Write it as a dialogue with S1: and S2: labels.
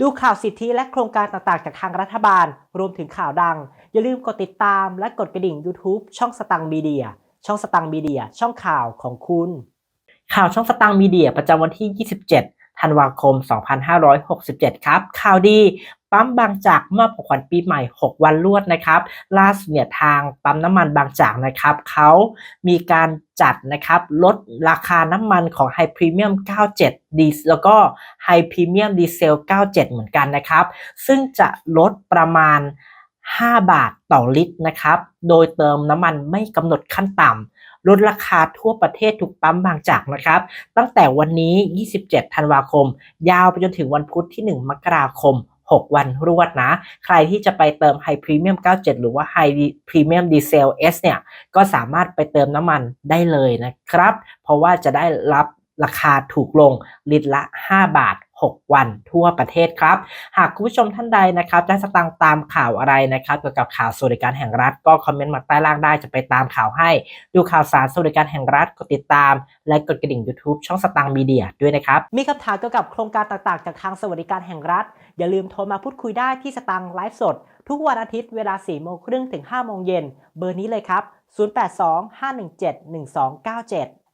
S1: ดูข่าวสิทธิและโครงการต่างๆ จากทางรัฐบาล รวมถึงข่าวดัง อย่าลืมกดติดตามและกดกระดิ่ง YouTube ช่องสตังมีเดีย ช่องสตังมีเดีย ช่องข่าวของคุณ ข่าวช่องสตังมีเดียประจำวันที่ 27 ธันวาคม 2567 ครับ ข่าวดีปั๊มบางจากมอบของขวัญปีใหม่ 6 วันรวดนะครับ ล่าสุดเนี่ยทางปั๊มน้ำมันบางจากนะครับเขามีการจัดนะครับลดราคาน้ำมันของไฮพรีเมียม 97 ดีแล้วก็ไฮพรีเมียมดีเซล 97 เหมือนกันนะครับ ซึ่งจะลดประมาณ 5 บาทต่อลิตรนะครับ โดยเติมน้ำมันไม่กำหนดขั้นต่ำลดราคาทั่วประเทศทุกปั๊มบางจากนะครับ ตั้งแต่วันนี้ 27 ธันวาคม ยาวไปจนถึงวันพุธที่ 1 มกราคม 6 วันรวดนะ ใครที่จะไปเติมไฮพรีเมียม97 หรือว่าไฮพรีเมียมดีเซล S เนี่ย ก็สามารถไปเติมน้ำมันได้เลยนะครับ เพราะว่าจะได้รับราคาถูกลงลิตรละ 5 บาท 6 วันทั่วประเทศครับ หากคุณผู้ชมท่านใดนะครับได้สตางตามข่าวอะไรนะครับเกี่ยวกับข่าวสวัสดิการแห่งรัฐ ก็คอมเมนต์มาใต้ล่างได้จะไปตามข่าวให้ ดูข่าวสารสวัสดิการแห่งรัฐกดติดตาม และกดกระดิ่ง YouTube ช่องสตางมีเดียด้วยนะครับ มีคำถามเกี่ยวกับโครงการต่างๆ จากทางสวัสดิการแห่งรัฐ อย่าลืมโทรมาพูดคุยได้ที่สตางไลฟ์สด ทุกวันอาทิตย์เวลา4โมงครึ่งถึง5โมงเย็นเบอร์นี้เลยครับ 0825171297